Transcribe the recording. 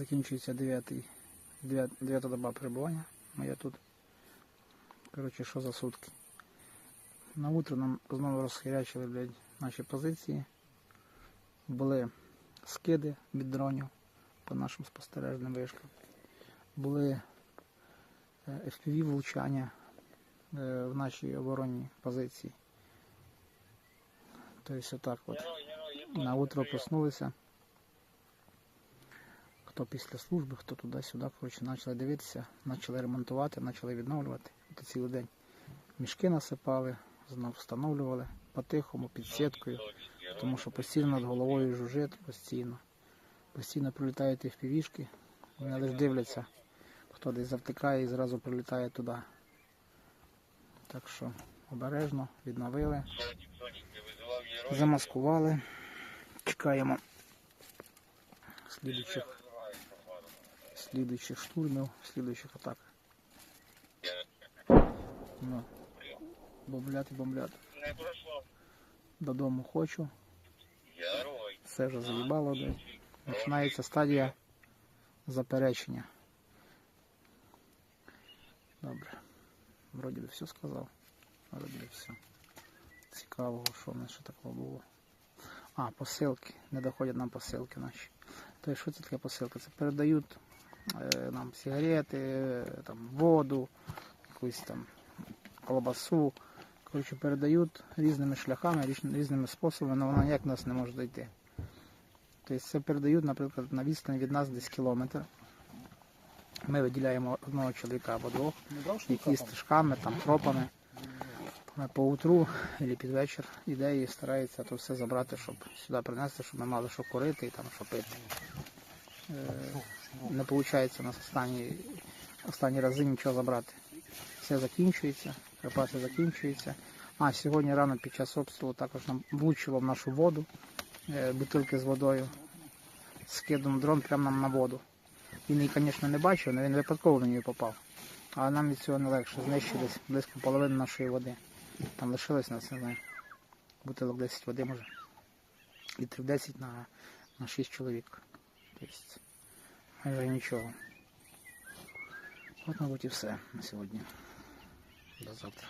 Закінчується 9, 9, 9 доба перебування. Моя тут. Коротше, що за сутки. На утро нам знову розхирячили, блядь, наші позиції. Були скиди від дронів по нашим спостережним вишкам. Були е, FPV влучання е, в нашій оборонній позиції. Тобто отак от. На утро проснулися. Хто після служби, хто туди-сюди, коротше, почали дивитися, почали ремонтувати, почали відновлювати. От цілий день мішки насипали, знов встановлювали по-тихому, під сіткою, тому що постійно над головою жужжить, постійно. Постійно прилітають FPV-шки, вони лише дивляться, хто десь завтикає і зразу прилітає туди. Так що обережно відновили, замаскували, чекаємо слідуючих, слідуючих штурмів, слідуючих атак. Ну, бомблять, бомблять. Не пройшло. Додому хочу. Все вже заїбало, блядь. Починається стадія заперечення. Добре. Вроді би все сказав. Вроді би все. Цікавого, що в нас ще такого було. А, посилки. Не доходять нам посилки наші. То що це таке посилка? Це передають нам сигарети, там, воду, якусь там колбасу. Коротше, передають різними шляхами, різними способами, але вона ніяк нас не може дойти. Тобто це передають, наприклад, на відстані від нас десь кілометр. Ми виділяємо одного чоловіка або двох, які стежками, там, тропами. Ми по утру або під вечір іде і старається то все забрати, щоб сюди принести, щоб ми мали що курити і там що пити. Е, не виходить у нас останні, останні рази нічого забрати. Все закінчується, припаси закінчуються. А сьогодні рано під час обстрілу також нам влучило в нашу воду е, бутилки з водою. Скидом дрон прямо нам на воду. Він її, звісно, не бачив, але він випадково в неї попав. Але нам від цього не легше. Знищились близько половини нашої води. Там лишилось нас, не знаю, бутилок 10 води може. Літрів 10 на, на 6 чоловік. Тобто, майже нічого. От, мабуть, і все на сьогодні. До завтра.